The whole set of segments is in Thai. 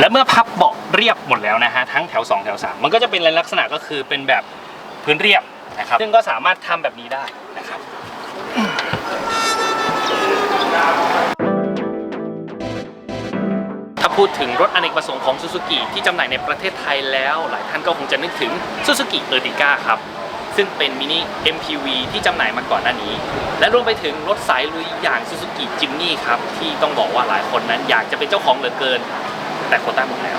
และเมื่อพับเบาะเรียบหมดแล้วนะฮะทั้งแถว 2 แถว 3 มันก็จะเป็นลักษณะก็คือเป็นแบบพื้นเรียบนะครับ ซึ่งก็สามารถทำแบบนี้ได้นะครับถ้าพูดถึงรถอเนกประสงค์ของ Suzuki ที่จำหน่ายในประเทศไทยแล้ว หลายท่านก็คงจะนึกถึง Suzuki Ertiga ครับ ซึ่งเป็นมินิ MPV ที่จำหน่ายมาก่อนหน้านี้ และรวมไปถึงรถสายลุยอย่าง Suzuki Jimny ครับ ที่ต้องบอกว่าหลายคนนั้นอยากจะเป็นเจ้าของเหลือเกิน แต่โควต้าหมดแล้ว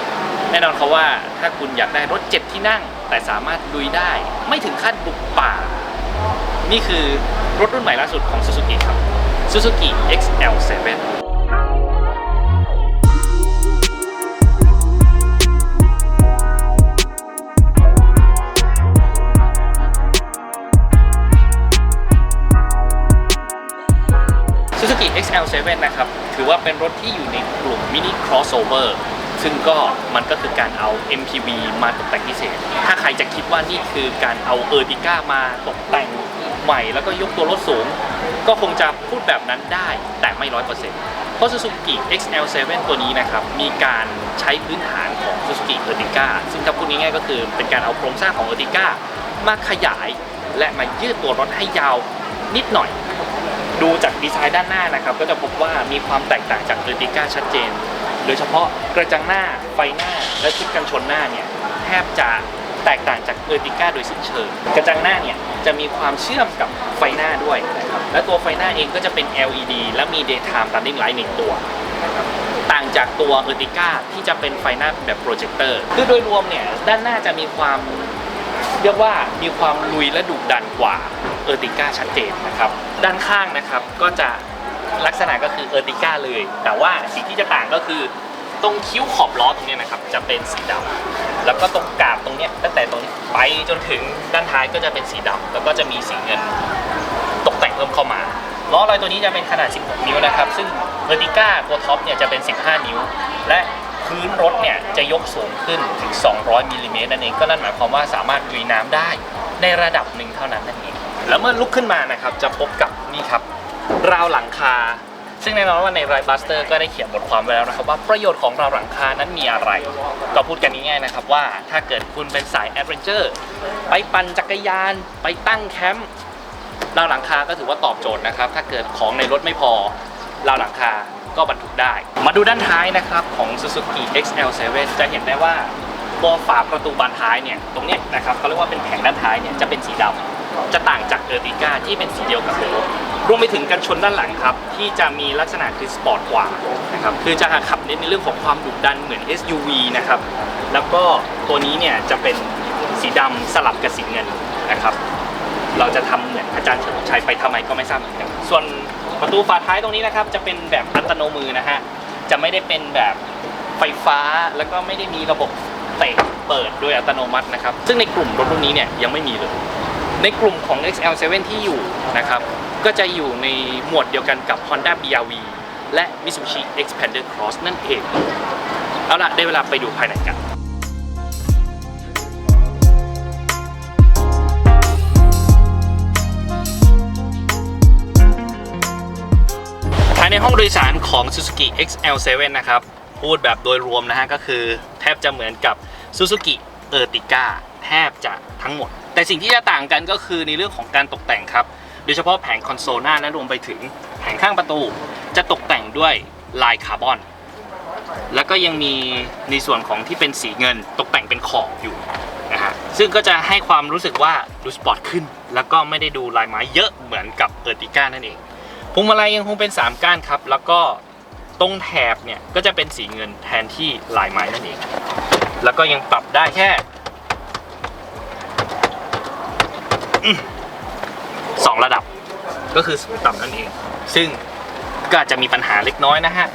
แน่นอนครับว่าถ้าคุณอยากได้รถเจ็ดที่นั่ง แต่สามารถลุยได้ ไม่ถึงขั้นบุกป่า นี่คือรถรุ่นใหม่ล่าสุดของ Suzuki ครับ Suzuki XL7 Suzuki XL7 นะครับ ถือว่าเป็นรถที่อยู่ในกลุ่ม Mini Crossover ซึ่งก็มันก็คือการเอา MPV มาตกแต่งพิเศษ ถ้าใครจะคิดว่านี่คือการเอา Ertiga มาตกแต่งใหม่ แล้วก็ยกตัวรถสูง ก็คงจะพูดแบบนั้นได้แต่ไม่ร้อยเปอร์เซ็นต์เพราะ Suzuki XL7 ตัวนี้นะครับ มีการใช้พื้นฐานของ Suzuki Ertiga ซึ่งถ้าพูดง่ายๆก็คือเป็นการเอาโครงสร้างของ Ertiga มาขยายและมายืดตัวรถให้ยาวนิดหน่อย ดูจากดีไซน์ด้านหน้านะครับ ก็จะพบว่ามีความแตกต่างจาก Ertiga ชัดเจน โดยเฉพาะกระจังหน้าไฟหน้าและชุดกันชนหน้าเนี่ยแทบจะแตกต่างจาก Ertiga โดยสิ้นเชิงกระจังหน้าเนี่ยจะมีความเชื่อมกับไฟหน้าด้วยนะครับและตัวไฟหน้าเองก็จะเป็น LED และมี daytime running light หนึ่งตัวนะครับต่างจากตัว Ertiga ที่จะเป็นไฟหน้าแบบโปรเจคเตอร์คือโดยรวมเนี่ยด้านหน้าจะมีความเรียกว่ามีความลุยและดุดันกว่าเออร์ติก้าชัดเจนนะครับ ด้านข้างนะครับก็จะ ลักษณะก็คือเออร์ติก้าเลย แต่ว่าสิ่งที่จะต่างก็คือ ตรงคิ้วขอบล้อตรงนี้นะครับ จะเป็นสีดำแล้วก็ตรงกาบตรงนี้ตั้งแต่ตรงไปจนถึงด้านท้ายก็จะเป็นสีดำแล้วก็จะมีสีเงินตกแต่งเพิ่มเข้ามาล้อลอยตัวนี้จะเป็นขนาด 16 นิ้วนะครับ ซึ่งเออร์ติก้าตัวท็อปเนี่ยจะเป็น 15 นิ้ว และพื้นรถเนี่ยจะยกสูงขึ้นถึง 200มิลลิเมตรนั่นเอง ก็นั่นหมายความว่าสามารถลุยน้ำได้ในระดับหนึ่งเท่านั้นนั่นเอง แล้วเมื่อลุกขึ้นมานะครับ จะพบกับนี่ครับ ราวหลังคา ซึ่งแน่นอนว่าในไรบัสเตอร์ก็ได้เขียนบทความไว้แล้วนะครับว่าประโยชน์ของราวหลังคานั้นมีอะไร ก็พูดกันง่ายๆนะครับว่าถ้าเกิดคุณเป็นสายแอดเวนเจอร์ไปปั่นจักรยานไปตั้งแคมป์ราวหลังคาก็ถือว่าตอบโจทย์นะครับ ถ้าเกิดของในรถไม่พอราวหลังคาก็บรรทุกได้ มาดูด้านท้ายนะครับของ Suzuki XL7 จะเห็นได้ว่าตัวฝาประตูบานท้ายเนี่ยตรงนี้นะครับเขาเรียกว่าเป็นแผงด้านท้ายเนี่ยจะเป็นสีดำจะต่างจากเออร์ติก้าที่เป็นสีเดียวกับรถ รวมไปถึงกันชนด้านหลังครับ ที่จะมีลักษณะคือสปอร์ตกว่านะครับคือจะขับเน้นในเรื่องของความดุดันเหมือน SUV นะครับแล้วก็ตัวนี้เนี่ยจะเป็นสีดำสลับกับสีเงินนะครับ เราจะทำเหมือนอาจารย์เฉลิมชัยไปทำไมก็ไม่ทราบเหมือนกันส่วนประตูฝาท้ายตรงนี้นะครับ จะเป็นแบบอัตโนมือนะฮะจะไม่ได้เป็นแบบไฟฟ้าแล้วก็ไม่ได้มีระบบเตะเปิดโดยอัตโนมัตินะครับ ซึ่งในกลุ่มรถรุ่นนี้เนี่ยยังไม่มีเลย ในกลุ่มของ XL7 ที่อยู่นะครับ ก็จะอยู่ในหมวดเดียวกันกับ Honda BRV และ Mitsubishi Xpander Cross นั่นเอง เอาละได้เวลาไปดูภายในกันภายในห้องโดยสารของ Suzuki XL7 นะครับ พูดแบบโดยรวมนะฮะ ก็คือแทบจะเหมือนกับ Suzuki Ertiga แทบจะทั้งหมด แต่สิ่งที่จะต่างกันก็คือในเรื่องของการตกแต่งครับ โดยเฉพาะแผงคอนโซลหน้าและรวมไปถึงแผงข้างประตู จะตกแต่งด้วยลายคาร์บอน แล้วก็ยังมีในส่วนของที่เป็นสีเงินตกแต่งเป็นขอบอยู่นะฮะซึ่งก็จะให้ความรู้สึกว่าดูสปอร์ตขึ้น แล้วก็ไม่ได้ดูลายไม้เยอะเหมือนกับเออร์ติก้านั่นเองพวงมาลัยยังคงเป็น 3 ก้านครับ แล้วก็ตรงแถบเนี่ยก็จะเป็นสีเงินแทนที่ลายไม้นั่นเอง แล้วก็ยังปรับได้แค่ อืมสองระดับ ก็คือสูงต่ำนั่นเอง ซึ่งก็อาจจะมีปัญหาเล็กน้อยนะฮะ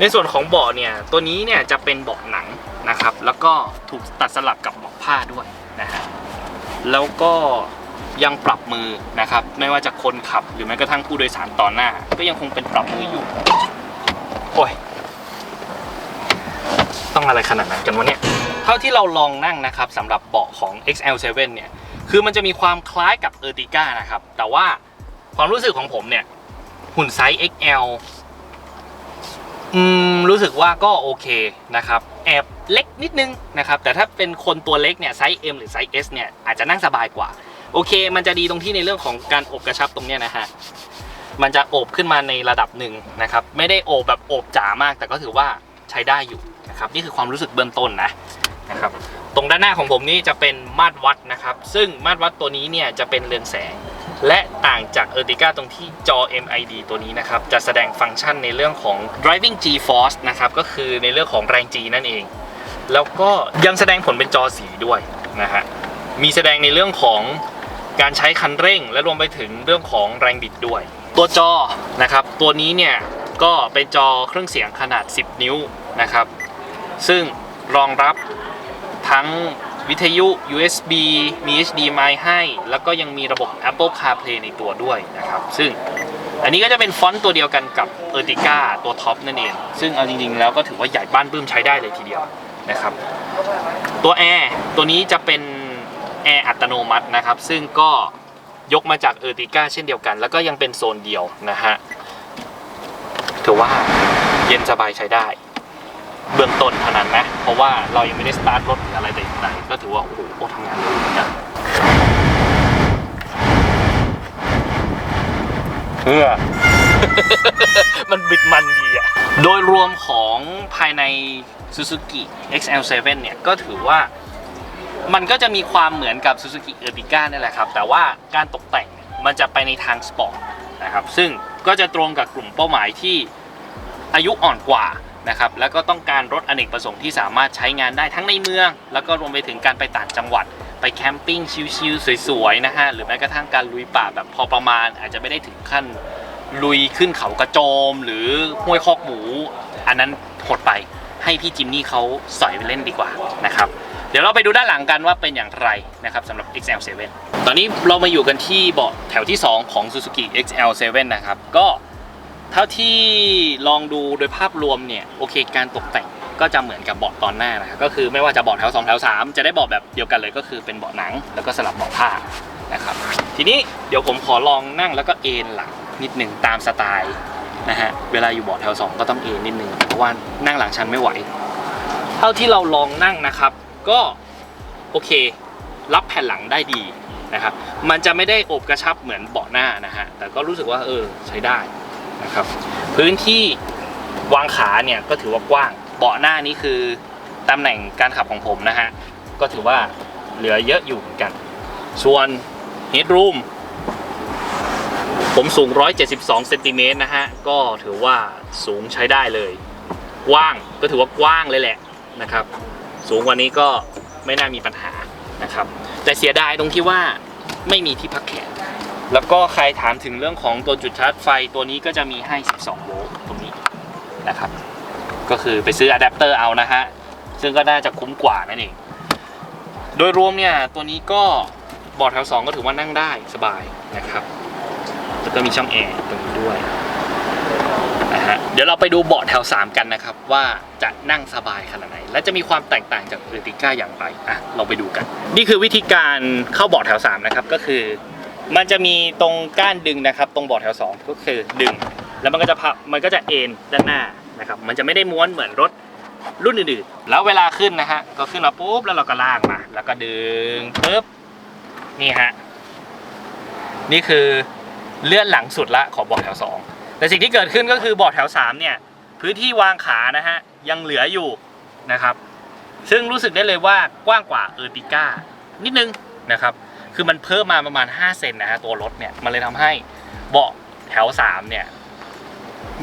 ในส่วนของเบาะเนี่ยตัวนี้เนี่ยจะเป็นเบาะหนังนะครับ แล้วก็ถูกตัดสลับกับเบาะผ้าด้วยนะฮะแล้วก็ยังปรับมือนะครับ ไม่ว่าจะคนขับหรือแม้กระทั่งผู้โดยสารต่อหน้า ก็ยังคงเป็นปรับมืออยู่โอ้ยต้องอะไรขนาดนั้นกันวะเนี่ย เท่าที่เราลองนั่งนะครับสำหรับเบาะของ XL7 เนี่ย คือมันจะมีความคล้ายกับ Ertiga นะครับ แต่ว่าความรู้สึกของผมเนี่ย หุ่นไซส์ XL อืมรู้สึกว่าก็โอเคนะครับ แอบเล็กนิดนึงนะครับ แต่ถ้าเป็นคนตัวเล็กเนี่ยไซส์ M หรือไซส์ S เนี่ยอาจจะนั่งสบายกว่า โอเค มันจะดีตรงที่ในเรื่องของการอบกระชับตรงเนี้ยนะฮะมันจะโอบขึ้นมาในระดับหนึ่งนะครับ ไม่ได้โอบแบบโอบจ๋ามาก แต่ก็ถือว่าใช้ได้อยู่นะครับ นี่คือความรู้สึกเบื้องต้นนะนะครับ ตรงด้านหน้าของผมนี่จะเป็นมาตรวัดนะครับ ซึ่งมาตรวัดตัวนี้เนี่ยจะเป็นเรือนแสง และต่างจาก e r t i g a ตรงที่จอ MID ตัวนี้นะครับ จะแสดงฟังก์ชันในเรื่องของ driving G force นะครับ ก็คือในเรื่องของแรง G นั่นเอง แล้วก็ยังแสดงผลเป็นจอสีด้วยนะฮะ มีแสดงในเรื่องของการใช้คันเร่ง และรวมไปถึงเรื่องของแรงบิดด้วย ตัวจอนะครับ ตัวนี้เนี่ยก็เป็นจอเครื่องเสียงขนาด 10 นิ้วนะครับ ซึ่งรองรับ ทั้งวิทยุ USB มี HDMI ให้ แล้วก็ยังมีระบบ Apple CarPlay ในตัวด้วยนะครับ ซึ่งอันนี้ก็จะเป็นฟอนต์ตัวเดียวกันกับ Ertiga ตัวท็อปนั่นเอง ซึ่งเอาจริงๆ แล้วก็ถือว่าใหญ่บ้านปื้มใช้ได้เลยทีเดียวนะครับ ตัวแอร์ตัวนี้จะเป็นแอร์อัตโนมัตินะครับ ซึ่งก็ยกมาจาก Ertiga เช่นเดียวกัน แล้วก็ยังเป็นโซนเดียวนะฮะถือว่าเย็นสบายใช้ได้ เบื้องต้นเท่านั้นนะ เพราะว่าเรายังไม่ได้สตาร์ทรถหรืออะไรแต่อย่างใดก็ถือว่าโอ้โหทำงานเร็วเหมือนกันเพื่อ มันบิดมันดีอะโดยรวมของภายใน Suzuki XL7 เนี่ย ก็ถือว่ามันก็จะมีความเหมือนกับ Suzuki Ertiga นี่แหละครับ แต่ว่าการตกแต่งเนี่ยมันจะไปในทางสปอร์ตนะครับ ซึ่งก็จะตรงกับกลุ่มเป้าหมายที่อายุอ่อนกว่า นะครับแล้วก็ต้องการรถอเนกประสงค์ที่สามารถใช้งานได้ทั้งในเมือง แล้วก็รวมไปถึงการไปต่างจังหวัด ไปแคมปิ้งชิลๆสวยๆนะฮะหรือแม้กระทั่งการลุยป่าแบบพอประมาณ อาจจะไม่ได้ถึงขั้นลุยขึ้นเขากระโจม หรือห้วยคอกหมู อันนั้นหดไปให้พี่จิมมี่เขาสอยไปเล่นดีกว่านะครับเดี๋ยวเราไปดูด้านหลังกันว่าเป็นอย่างไรนะครับสำหรับ XL7 ตอนนี้เรามาอยู่กันที่เบาะแถวที่ 2 ของ Suzuki XL7 นะครับก็ เท่าที่ลองดูโดยภาพรวมเนี่ยโอเคการตกแต่งก็จะเหมือนกับเบาะตอนหน้านะครับก็คือไม่ว่าจะเบาะแถว2แถว3จะได้เบาะแบบเดียวกันเลยก็คือเป็นเบาะหนัง แล้วก็สลับเบาะผ้านะครับทีนี้เดี๋ยวผมขอลองนั่งแล้วก็เอนหลังนิดหนึ่งตามสไตล์นะฮะเวลาอยู่เบาะแถว 2 ก็ต้องเอนนิดนึงเพราะว่านั่งหลังชันไม่ไหว เท่าที่เราลองนั่งนะครับ ก็โอเค รับแผ่นหลังได้ดีนะครับมันจะไม่ได้อบกระชับเหมือนเบาะหน้านะฮะแต่ก็รู้สึกว่าเออใช้ได้ นะครับ พื้นที่วางขาเนี่ยก็ถือว่ากว้าง เบาะหน้านี้คือตำแหน่งการขับของผมนะฮะ ก็ถือว่าเหลือเยอะอยู่เหมือนกัน ส่วน headroom ผมสูง 172 เซนติเมตรนะฮะ ก็ถือว่าสูงใช้ได้เลย กว้างก็ถือว่ากว้างเลยแหละนะครับ สูงกว่านี้ก็ไม่น่ามีปัญหานะครับ แต่เสียดายตรงที่ว่าไม่มีที่พักแขน แล้วก็ใครถามถึงเรื่องของตัวจุดชาร์จไฟตัวนี้ก็จะมีให้ 12 โวลต์ตรงนี้นะครับ ก็คือไปซื้ออะแดปเตอร์เอานะฮะ ซึ่งก็น่าจะคุ้มกว่านั่นเอง โดยรวมเนี่ย ตัวนี้ก็บอร์ดแถว 2 ก็ถือว่านั่งได้สบายนะครับ แล้วก็มีช่องแอร์ตรงนี้ด้วยนะฮะ เดี๋ยวเราไปดูเบาะแถว 3 กันนะครับ ว่าจะนั่งสบายขนาดไหน และจะมีความแตกต่างจากเอติก้าอย่างไรอะเราไปดูกัน นี่คือวิธีการเข้าเบาะแถว 3 นะครับ ก็คือ มันจะมีตรงก้านดึงนะครับ ตรงเบาะแถว 2 ก็คือดึง แล้วมันก็จะพับมันก็จะเอ็นด้านหน้านะครับ มันจะไม่ได้ม้วนเหมือนรถรุ่นอื่นๆ แล้วเวลาขึ้นนะฮะ ก็ขึ้นมาปุ๊บ แล้วเราก็ลากมา แล้วก็ดึงปุ๊บ นี่ฮะ นี่คือเลื่อนหลังสุดละของเบาะแถว 2 แต่สิ่งที่เกิดขึ้นก็คือเบาะแถว 3 เนี่ย พื้นที่วางขานะฮะ ยังเหลืออยู่นะครับ ซึ่งรู้สึกได้เลยว่ากว้างกว่าเออร์ติก้านิดนึงนะครับ คือมันเพิ่มมาประมาณ 5 เซนนะฮะตัวรถเนี่ยมันเลยทำให้เบาะแถว 3 เนี่ย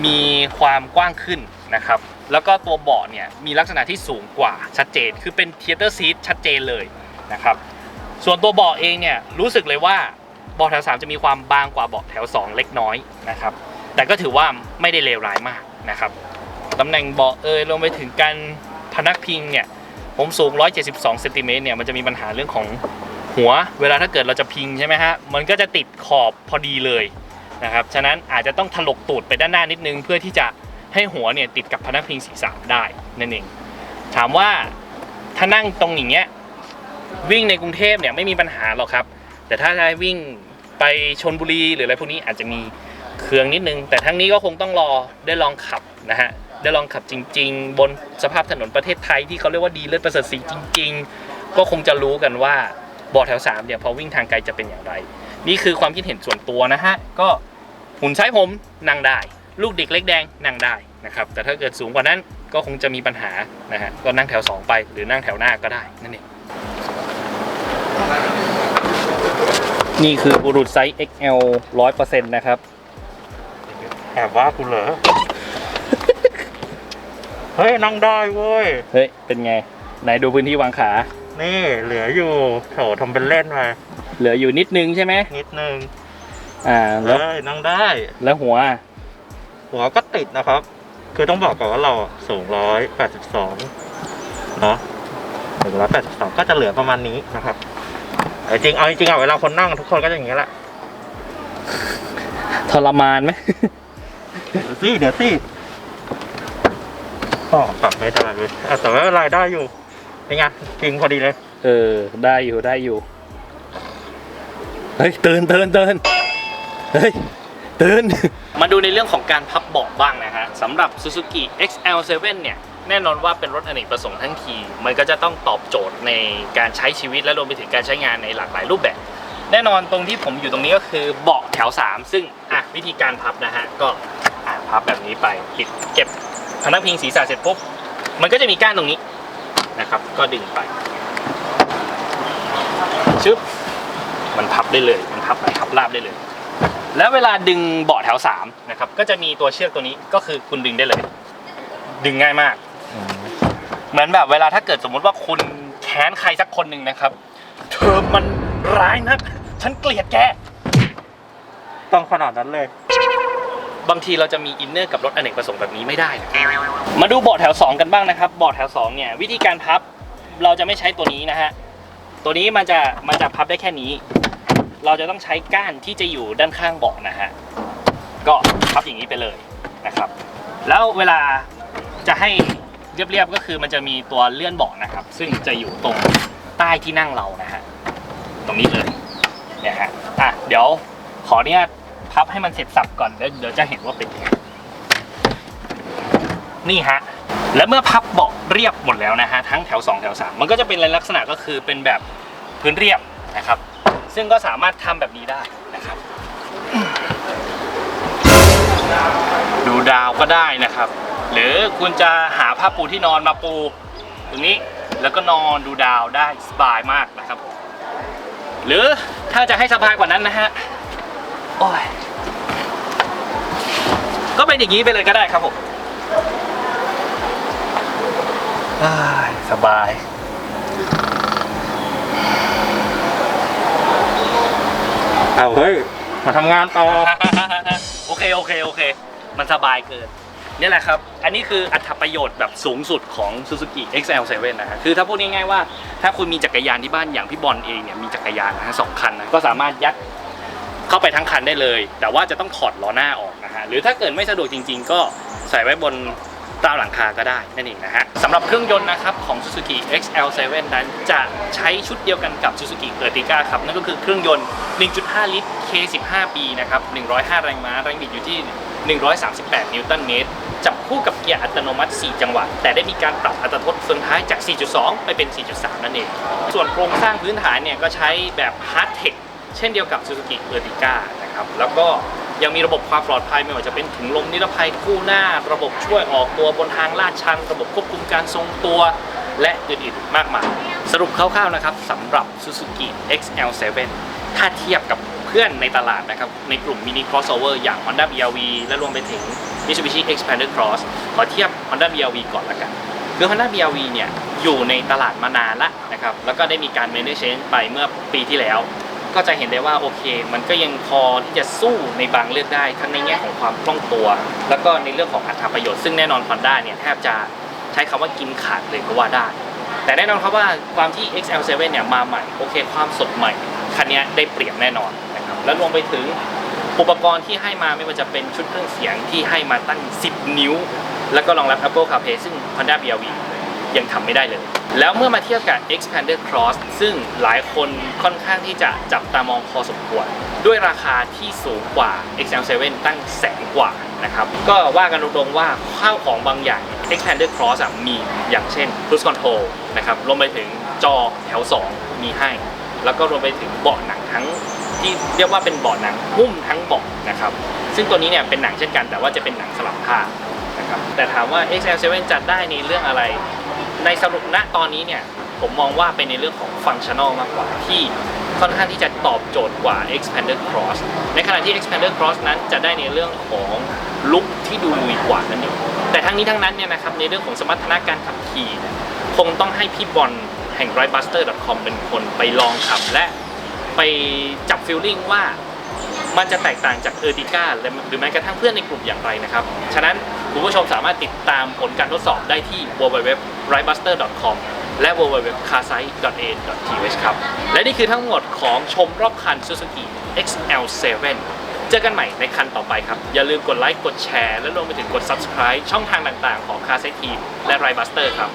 มีความกว้างขึ้นนะครับ แล้วก็ตัวเบาะเนี่ยมีลักษณะที่สูงกว่าชัดเจน คือเป็นเทเตอร์ซีทชัดเจนเลยนะครับ ส่วนตัวเบาะเองเนี่ยรู้สึกเลยว่าเบาะแถว 3 จะมีความบางกว่าเบาะแถว 2 เล็กน้อยนะครับ แต่ก็ถือว่าไม่ได้เลวร้ายมากนะครับตำแหน่งเบาะเอยรวมไปถึงการพนักพิงเนี่ยผมสูง 172เซนติเมตรเนี่ยมันจะมีปัญหาเรื่องของ หัวเวลาถ้าเกิดเราจะพิงใช่ไหมฮะมันก็จะติดขอบพอดีเลยนะครับฉะนั้นอาจจะต้องถลกตูดไปด้านหน้านิดนึง เพื่อที่จะให้หัวเนี่ยติดกับพนักพิงศีรษะได้นั่นเองถามว่าถ้านั่งตรงอย่างเงี้ยวิ่งในกรุงเทพเนี่ยไม่มีปัญหาหรอกครับ แต่ถ้าจะวิ่งไปชนบุรีหรืออะไรพวกนี้อาจจะมีเครื่องนิดนึง แต่ทั้งนี้ก็คงต้องรอได้ลองขับนะฮะได้ลองขับจริง ๆ บนสภาพถนนประเทศไทยที่เขาเรียกว่าดีเลิศประเสริฐสีจริง ๆ ก็คงจะรู้กันว่า บาะแถว3เนี่ยพอวิ่งทางไกลจะเป็นอย่างไร นี่คือความคิดเห็นส่วนตัวนะฮะ ก็หุ่นซ้ายผมนั่งได้ ลูกเด็กเล็กแดงนั่งได้นะครับ แต่ถ้าเกิดสูงกว่านั้นก็คงจะมีปัญหานะฮะ ก็นั่งแถว 2 ไปหรือนั่งแถวหน้าก็ได้นั่นเองนี่คือบุรุษไซส์ XL 100%นะครับ แอบว่ากูเหรอ เฮ้ย นั่งได้เว้ย เฮ้ย เป็นไง ไหนดูพื้นที่วางขา นี่เหลืออยู่โถทำเป็นเล่นมาเหลืออยู่นิดนึงใช่ไหมนิดนึงอ่าแล้วเฮ้ยนั่งได้ แล้วหัวหัวก็ติดนะครับ คือต้องบอกก่อนว่าเราสูงร้อยแปดสิบสองเนาะถึงร้อยแปดสิบสองก็จะเหลือประมาณนี้นะครับแต่จริงเอาจริงๆอะเวลาคนนั่งทุกคนก็จะอย่างนี้แหละทรมานไหม เดี๋ยวสิเดี๋ยวสิอ๋อปรับไม่ได้เลยอะแต่ไม่เป็นไรได้อยู่ เป็นไงจริงพอดีเลย เออ ได้อยู่ได้อยู่ เฮ้ยตื่นตื่นตื่นเฮ้ยตื่น มาดูในเรื่องของการพับเบาะบ้างนะฮะสำหรับ Suzuki XL7 เนี่ย แน่นอนว่าเป็นรถอเนกประสงค์ทั้งที มันก็จะต้องตอบโจทย์ในการใช้ชีวิตและรวมไปถึงการใช้งานในหลากหลายรูปแบบ แน่นอนตรงที่ผมอยู่ตรงนี้ก็คือเบาะแถว 3 ซึ่งอะวิธีการพับนะฮะ ก็อะพับแบบนี้ไปปิดเก็บพนักพิงศีรษะเสร็จปุ๊บ มันก็จะมีก้านตรงนี้ นะครับ ก็ดึงไปชึบมันพับได้เลย มันพับไหนพับราบได้เลย แล้วเวลาดึงเบาะแถว3นะครับ ก็จะมีตัวเชือกตัวนี้ก็คือคุณดึงได้เลย ดึงง่ายมาก เหมือนแบบเวลาถ้าเกิดสมมติว่าคุณแค้นใครสักคนหนึ่งนะครับ เธอมันร้ายนัก ฉันเกลียดแก ต้องขนาดนั้นเลย บางทีเราจะมีอินเนอร์กับรถอเนกประสงค์แบบนี้ไม่ได้นะมาดูเบาะแถว 2 กันบ้างนะครับเบาะแถว2เนี่ยวิธีการพับเราจะไม่ใช้ตัวนี้นะฮะตัวนี้มันจะมันจะพับได้แค่นี้ เราจะต้องใช้ก้านที่จะอยู่ด้านข้างเบาะนะฮะก็พับอย่างนี้ไปเลยนะครับ แล้วเวลาจะให้เรียบๆก็คือมันจะมีตัวเลื่อนเบาะนะครับ ซึ่งจะอยู่ตรงใต้ที่นั่งเรานะฮะตรงนี้เลยเนี่ยฮะอะเดี๋ยวขออนุญาต พับให้มันเสร็จสับก่อนแล้วเดี๋ยวจะเห็นว่าเป็นยังไงนี่ฮะแล้วเมื่อพับเบาะเรียบหมดแล้วนะฮะทั้งแถว 2 แถว 3 มันก็จะเป็นลักษณะก็คือเป็นแบบพื้นเรียบนะครับ ซึ่งก็สามารถทำแบบนี้ได้นะครับ ดูดาวก็ได้นะครับ หรือคุณจะหาผ้าปูที่นอนมาปูตรงนี้แล้วก็นอนดูดาวได้สบายมากนะครับ หรือถ้าจะให้สบายกว่านั้นนะฮะ โอ้ยก็เป็นอย่างนี้ไปเลยก็ได้ครับผมอ้ายสบาย เอาเฮ้ย มาทำงานต่อ โอเค โอเค โอเค มันสบายเกิน นี่แหละครับ อันนี้คืออัตประโยชน์แบบสูงสุดของ Suzuki XL7 นะฮะคือถ้าพูดง่ายๆว่า ถ้าคุณมีจักรยานที่บ้านอย่างพี่บอลเองเนี่ยมีจักรยานนะฮะสองคันนะก็สามารถยัด เข้าไปทั้งคันได้เลย แต่ว่าจะต้องถอดล้อหน้าออกนะฮะหรือถ้าเกิดไม่สะดวกจริง ๆ ก็ใส่ไว้บนราวหลังคาก็ได้นั่นเองนะฮะสำหรับเครื่องยนต์นะครับของ Suzuki XL7 นั้นจะใช้ชุดเดียวกันกับ Suzuki Ertiga ครับนั่นก็คือเครื่องยนต์ 1.5 ลิตร K15 ปีนะครับ105 แรงม้าแรงบิดอยู่ที่ 138 นิวตันเมตรจับคู่กับเกียร์อัตโนมัติ 4 จังหวะ แต่ได้มีการปรับอัตราทดเฟืองท้ายจาก 4.2 ไปเป็น 4.3 นั่นเอง ส่วนโครงสร้างพื้นฐานเนี่ยก็ใช้แบบ Hard Tech เช่นเดียวกับ Suzuki Ertiga นะครับแล้วก็ยังมีระบบความปลอดภัยไม่ว่าจะเป็นถุงลมนิรภัยคู่หน้า ระบบช่วยออกตัวบนทางลาดชัน ระบบควบคุมการทรงตัว และอื่นๆมากมาย สรุปคร่าวๆนะครับสำหรับ Suzuki XL7 ถ้าเทียบกับเพื่อนในตลาดนะครับ ในกลุ่ม Mini Crossover อย่าง Honda BRV และรวมไปถึง Mitsubishi Xpander Cross ขอเทียบ Honda BRV ก่อนละกันคือ Honda BRV เนี่ยอยู่ในตลาดมานานละนะครับแล้วก็ได้มีการ manage change ไปเมื่อปีที่แล้ว ก็จะเห็นได้ว่าโอเค มันก็ยังพอที่จะสู้ในบางเรื่องได้ทั้งในแง่ของความคล่องตัว แล้วก็ในเรื่องของอัตราประโยชน์ซึ่งแน่นอน Honda เนี่ยแทบจะใช้คำว่ากินขาดเลยก็ว่าได้ แต่แน่นอนครับว่าความที่ XL7 เนี่ยมาใหม่โอเค ความสดใหม่คันนี้ได้เปรียบแน่นอนนะครับแล้วรวมไปถึงอุปกรณ์ที่ให้มาไม่ว่าจะเป็นชุดเครื่องเสียงที่ให้มาตั้ง 10 นิ้ว แล้วก็รองรับ Apple CarPlay ซึ่ง Honda BRV ยังทำไม่ได้เลย แล้วเมื่อมาเทียบกับ Expander Cross ซึ่งหลายคนค่อนข้างที่จะจับตามองพอสมควร ด้วยราคาที่สูงกว่า XL7 ตั้งแสนกว่านะครับ ก็ว่ากันตรงๆว่าข้าวของบางอย่าง Expander Cross มีอย่างเช่น Cruise Control นะครับรวมไปถึงจอแถว 2 มีให้ แล้วก็รวมไปถึงเบาะหนังทั้งที่เรียกว่าเป็นเบาะหนังหุ้มทั้งเบาะนะครับ ซึ่งตัวนี้เนี่ยเป็นหนังเช่นกันแต่ว่าจะเป็นหนังสลับผ้านะครับแต่ถามว่า XL7 จัดได้ในเรื่องอะไร ในสรุปณตอนนี้เนี่ยผมมองว่าเป็นในเรื่องของฟังชั่นอลมากกว่าที่ค่อนข้างที่จะตอบโจทย์กว่า Expander Cross ในขณะที่ Expander Cross นั้นจะได้ในเรื่องของลุคที่ดูลุยกว่านั่นเองแต่ทั้งนี้ทั้งนั้นเนี่ยนะครับในเรื่องของสมรรถนะการขับขี่คงต้องให้พี่บอลแห่ง ridebuster.com เป็นคนไปลองขับและไปจับฟีลลิ่งว่ามันจะแตกต่างจากเออร์ติก้าหรือแม้กระทั่งเพื่อนในกลุ่มอย่างไรนะครับ ฉะนั้น คุณผู้ชมสามารถติดตามผลการทดสอบได้ที่ www.ridebuster.com และ www.carsite.a.th ครับ และนี่คือทั้งหมดของชมรอบคัน Suzuki XL7 เจอกันใหม่ในคันต่อไปครับ อย่าลืมกดไลค์ กดแชร์ และรวมไปถึงกด subscribe ช่องทางต่างๆ ของ Car Site Team และ Ridebuster ครับ